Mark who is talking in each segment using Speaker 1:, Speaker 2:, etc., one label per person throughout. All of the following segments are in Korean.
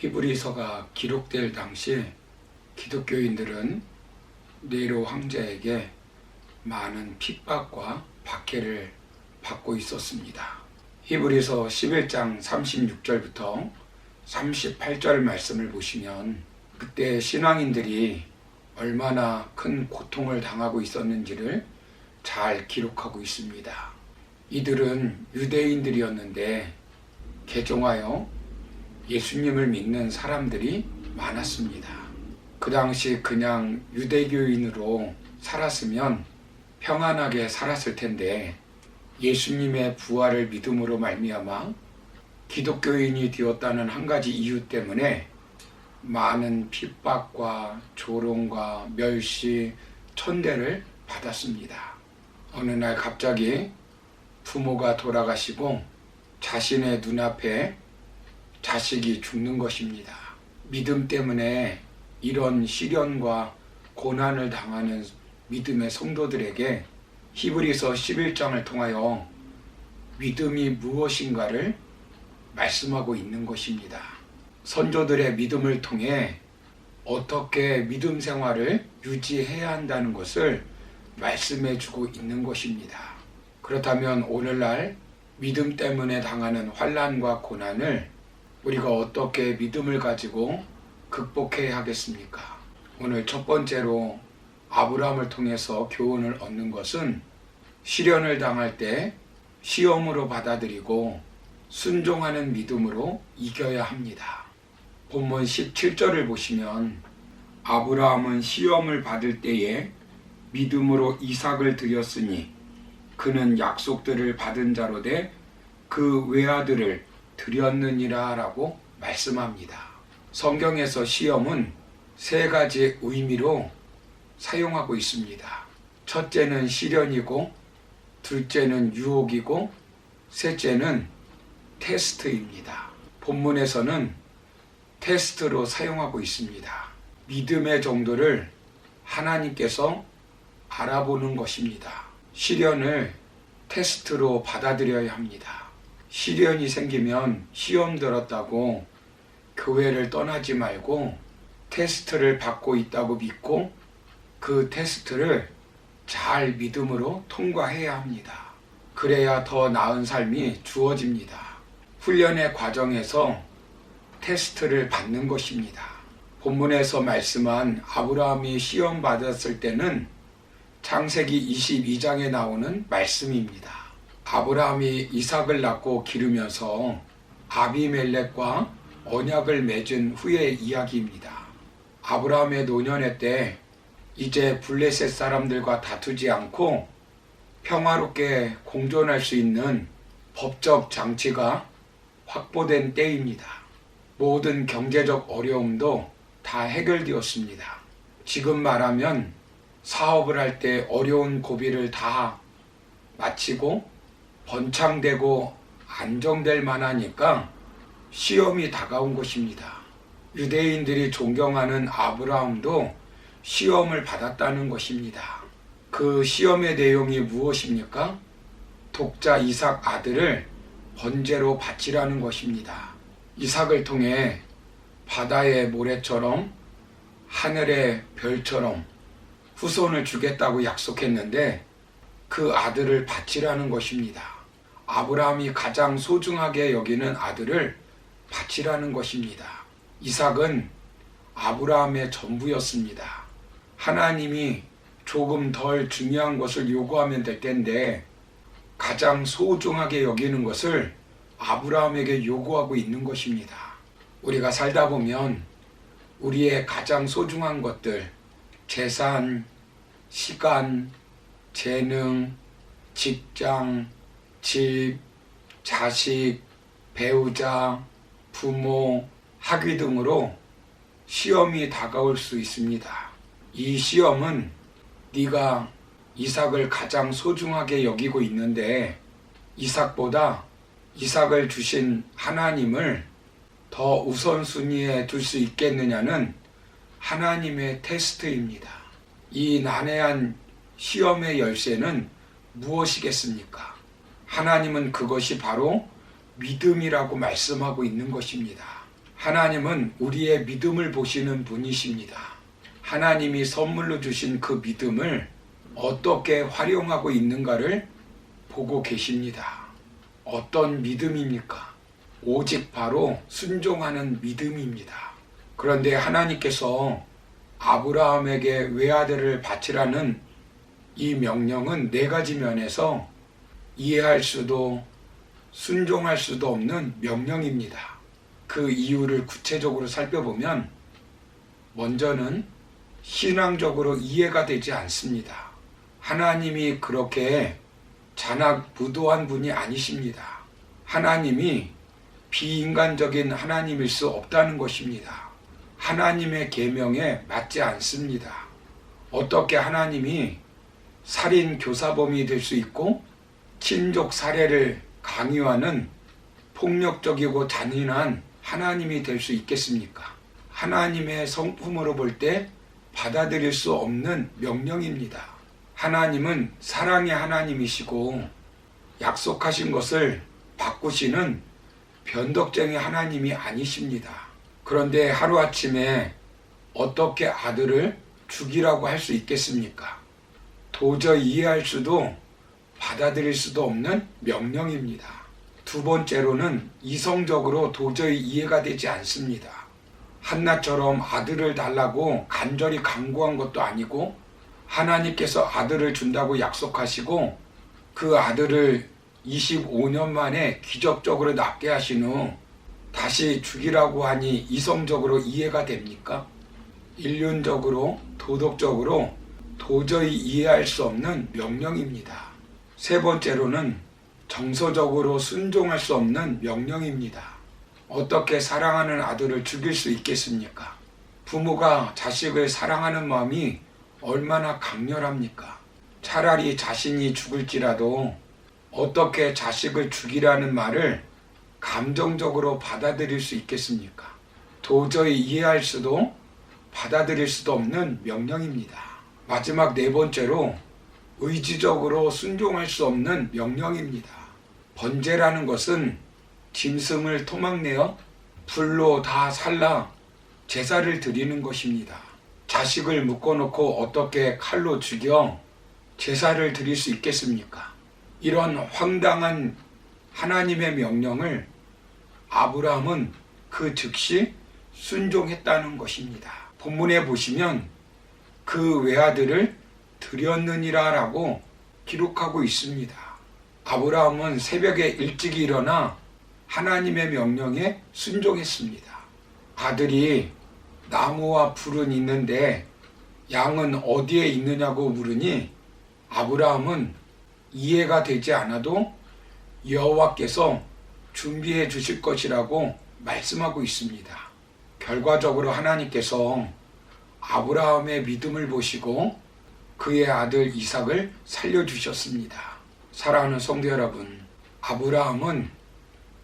Speaker 1: 히브리서가 기록될 당시 기독교인들은 네로 황제에게 많은 핍박과 박해를 받고 있었습니다. 히브리서 11장 36절부터 38절 말씀을 보시면 그때 신앙인들이 얼마나 큰 고통을 당하고 있었는지를 잘 기록하고 있습니다. 이들은 유대인들이었는데 개종하여 예수님을 믿는 사람들이 많았습니다. 그 당시 그냥 유대교인으로 살았으면 평안하게 살았을 텐데 예수님의 부활을 믿음으로 말미암아 기독교인이 되었다는 한 가지 이유 때문에 많은 핍박과 조롱과 멸시, 천대를 받았습니다. 어느 날 갑자기 부모가 돌아가시고 자신의 눈앞에 자식이 죽는 것입니다. 믿음 때문에 이런 시련과 고난을 당하는 믿음의 성도들에게 히브리서 11장을 통하여 믿음이 무엇인가를 말씀하고 있는 것입니다. 선조들의 믿음을 통해 어떻게 믿음 생활을 유지해야 한다는 것을 말씀해 주고 있는 것입니다. 그렇다면 오늘날 믿음 때문에 당하는 환란과 고난을 우리가 어떻게 믿음을 가지고 극복해야 하겠습니까? 오늘 첫 번째로 아브라함을 통해서 교훈을 얻는 것은 시련을 당할 때 시험으로 받아들이고 순종하는 믿음으로 이겨야 합니다. 본문 17절을 보시면 아브라함은 시험을 받을 때에 믿음으로 이삭을 드렸으니 그는 약속들을 받은 자로 돼 그 외아들을 드렸느니라 라고 말씀합니다. 성경에서 시험은 세 가지 의미로 사용하고 있습니다. 첫째는 시련이고, 둘째는 유혹이고, 셋째는 테스트입니다. 본문에서는 테스트로 사용하고 있습니다. 믿음의 정도를 하나님께서 알아보는 것입니다. 시련을 테스트로 받아들여야 합니다. 시련이 생기면 시험 들었다고 교회를 떠나지 말고 테스트를 받고 있다고 믿고 그 테스트를 잘 믿음으로 통과해야 합니다. 그래야 더 나은 삶이 주어집니다. 훈련의 과정에서 테스트를 받는 것입니다. 본문에서 말씀한 아브라함이 시험 받았을 때는 창세기 22장에 나오는 말씀입니다. 아브라함이 이삭을 낳고 기르면서 아비멜렉과 언약을 맺은 후의 이야기입니다. 아브라함의 노년의 때 이제 블레셋 사람들과 다투지 않고 평화롭게 공존할 수 있는 법적 장치가 확보된 때입니다. 모든 경제적 어려움도 다 해결되었습니다. 지금 말하면 사업을 할 때 어려운 고비를 다 마치고 번창되고 안정될 만하니까 시험이 다가온 것입니다. 유대인들이 존경하는 아브라함도 시험을 받았다는 것입니다. 그 시험의 내용이 무엇입니까? 독자 이삭 아들을 번제로 바치라는 것입니다. 이삭을 통해 바다의 모래처럼 하늘의 별처럼 후손을 주겠다고 약속했는데 그 아들을 바치라는 것입니다. 아브라함이 가장 소중하게 여기는 아들을 바치라는 것입니다. 이삭은 아브라함의 전부였습니다. 하나님이 조금 덜 중요한 것을 요구하면 될 텐데 가장 소중하게 여기는 것을 아브라함에게 요구하고 있는 것입니다. 우리가 살다 보면 우리의 가장 소중한 것들, 재산, 시간, 재능, 직장, 집, 자식, 배우자, 부모, 학위 등으로 시험이 다가올 수 있습니다. 이 시험은 네가 이삭을 가장 소중하게 여기고 있는데 이삭보다 이삭을 주신 하나님을 더 우선순위에 둘 수 있겠느냐는 하나님의 테스트입니다. 이 난해한 시험의 열쇠는 무엇이겠습니까? 하나님은 그것이 바로 믿음이라고 말씀하고 있는 것입니다. 하나님은 우리의 믿음을 보시는 분이십니다. 하나님이 선물로 주신 그 믿음을 어떻게 활용하고 있는가를 보고 계십니다. 어떤 믿음입니까? 오직 바로 순종하는 믿음입니다. 그런데 하나님께서 아브라함에게 외아들을 바치라는 이 명령은 네 가지 면에서 이해할 수도 순종할 수도 없는 명령입니다. 그 이유를 구체적으로 살펴보면 먼저는 신앙적으로 이해가 되지 않습니다. 하나님이 그렇게 잔악무도한 분이 아니십니다. 하나님이 비인간적인 하나님일 수 없다는 것입니다. 하나님의 계명에 맞지 않습니다. 어떻게 하나님이 살인 교사범이 될 수 있고 친족 살해를 강요하는 폭력적이고 잔인한 하나님이 될 수 있겠습니까? 하나님의 성품으로 볼 때 받아들일 수 없는 명령입니다. 하나님은 사랑의 하나님이시고 약속하신 것을 바꾸시는 변덕쟁이 하나님이 아니십니다. 그런데 하루아침에 어떻게 아들을 죽이라고 할 수 있겠습니까? 도저히 이해할 수도 받아들일 수도 없는 명령입니다. 두 번째로는 이성적으로 도저히 이해가 되지 않습니다. 한나처럼 아들을 달라고 간절히 간구한 것도 아니고 하나님께서 아들을 준다고 약속하시고 그 아들을 25년 만에 기적적으로 낫게 하신 후 다시 죽이라고 하니 이성적으로 이해가 됩니까? 인륜적으로 도덕적으로 도저히 이해할 수 없는 명령입니다. 세 번째로는 정서적으로 순종할 수 없는 명령입니다. 어떻게 사랑하는 아들을 죽일 수 있겠습니까? 부모가 자식을 사랑하는 마음이 얼마나 강렬합니까? 차라리 자신이 죽을지라도 어떻게 자식을 죽이라는 말을 감정적으로 받아들일 수 있겠습니까? 도저히 이해할 수도 받아들일 수도 없는 명령입니다. 마지막 네 번째로 의지적으로 순종할 수 없는 명령입니다. 번제라는 것은 짐승을 토막내어 불로 다 살라 제사를 드리는 것입니다. 자식을 묶어놓고 어떻게 칼로 죽여 제사를 드릴 수 있겠습니까? 이런 황당한 하나님의 명령을 아브라함은 그 즉시 순종했다는 것입니다. 본문에 보시면 그 외아들을 드렸느니라 라고 기록하고 있습니다. 아브라함은 새벽에 일찍 일어나 하나님의 명령에 순종했습니다. 아들이 나무와 불은 있는데 양은 어디에 있느냐고 물으니 아브라함은 이해가 되지 않아도 여호와께서 준비해 주실 것이라고 말씀하고 있습니다. 결과적으로 하나님께서 아브라함의 믿음을 보시고 그의 아들 이삭을 살려주셨습니다. 사랑하는 성도 여러분, 아브라함은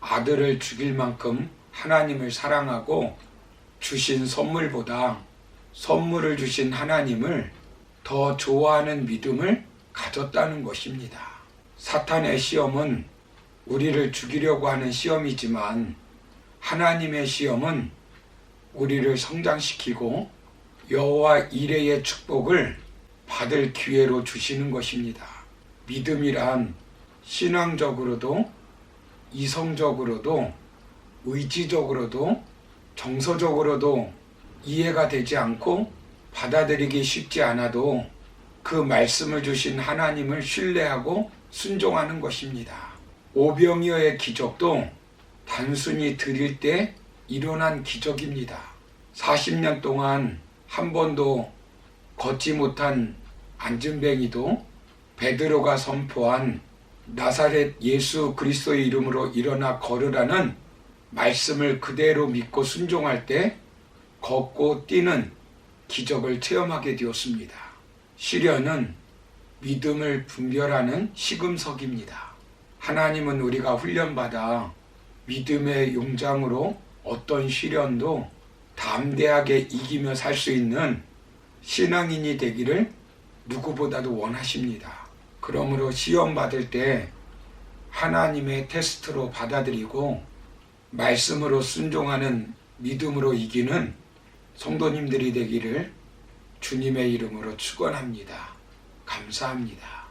Speaker 1: 아들을 죽일 만큼 하나님을 사랑하고 주신 선물보다 선물을 주신 하나님을 더 좋아하는 믿음을 가졌다는 것입니다. 사탄의 시험은 우리를 죽이려고 하는 시험이지만 하나님의 시험은 우리를 성장시키고 여호와 이레의 축복을 받을 기회로 주시는 것입니다. 믿음이란 신앙적으로도 이성적으로도 의지적으로도 정서적으로도 이해가 되지 않고 받아들이기 쉽지 않아도 그 말씀을 주신 하나님을 신뢰하고 순종하는 것입니다. 오병이어의 기적도 단순히 드릴 때 일어난 기적입니다. 40년 동안 한 번도 걷지 못한 안전뱅이도 베드로가 선포한 나사렛 예수 그리스도의 이름으로 일어나 걸으라는 말씀을 그대로 믿고 순종할 때 걷고 뛰는 기적을 체험하게 되었습니다. 시련은 믿음을 분별하는 시금석입니다. 하나님은 우리가 훈련받아 믿음의 용장으로 어떤 시련도 담대하게 이기며 살 수 있는 신앙인이 되기를 누구보다도 원하십니다. 그러므로 시험 받을 때 하나님의 테스트로 받아들이고 말씀으로 순종하는 믿음으로 이기는 성도님들이 되기를 주님의 이름으로 축원합니다. 감사합니다.